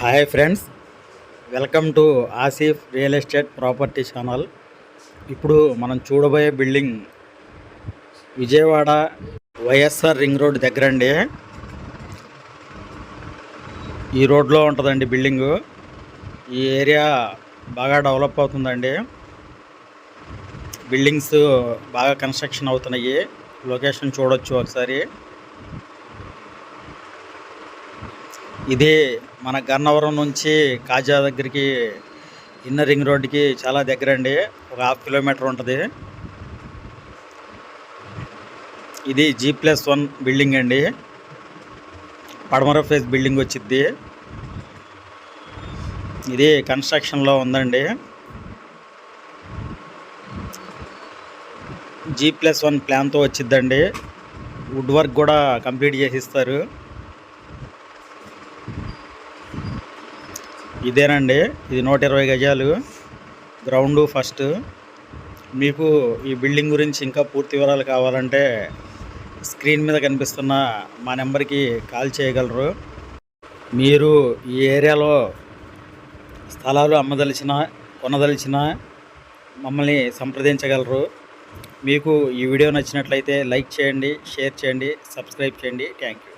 Hi friends welcome to Asif real estate property channel. ఇప్పుడు మనం చూడబోయే building Vijayawada YSR ring road దగ్గర అండి ఈ రోడ్లో ఉంటుందండి బిల్డింగు. ఈ ఏరియా బాగా డెవలప్ అవుతుందండి. బిల్డింగ్స్ బాగా కన్స్ట్రక్షన్ అవుతున్నాయి. లొకేషన్ చూడొచ్చు ఒకసారి. ఇది మన గన్నవరం నుంచి కాజా దగ్గరికి ఇన్నర్ రింగ్ రోడ్డుకి చాలా దగ్గర అండి ఒక హాఫ్ కిలోమీటర్ ఉంటుంది. ఇది జీ ప్లస్ వన్ బిల్డింగ్ అండి. పడమర ఫేస్ బిల్డింగ్ వచ్చింది ఇది కన్స్ట్రక్షన్లో ఉందండి. జీ ప్లస్ వన్ ప్లాన్తో వచ్చిద్దండి. వుడ్ వర్క్ కూడా కంప్లీట్ చేసిస్తారు. ఇదేనండి. ఇది నూట ఇరవై గజాలు. Ground first. మీకు ఈ బిల్డింగ్ గురించి ఇంకా పూర్తి వివరాలు కావాలంటే స్క్రీన్ మీద కనిపిస్తున్న మా నెంబర్కి కాల్ చేయగలరు. మీరు ఈ ఏరియాలో స్థలాలు అమ్మదలిచిన కొనదలిచిన మమ్మల్ని సంప్రదించగలరు. మీకు ఈ వీడియో నచ్చినట్లయితే లైక్ చేయండి షేర్ చేయండి సబ్స్క్రైబ్ చేయండి. Thank you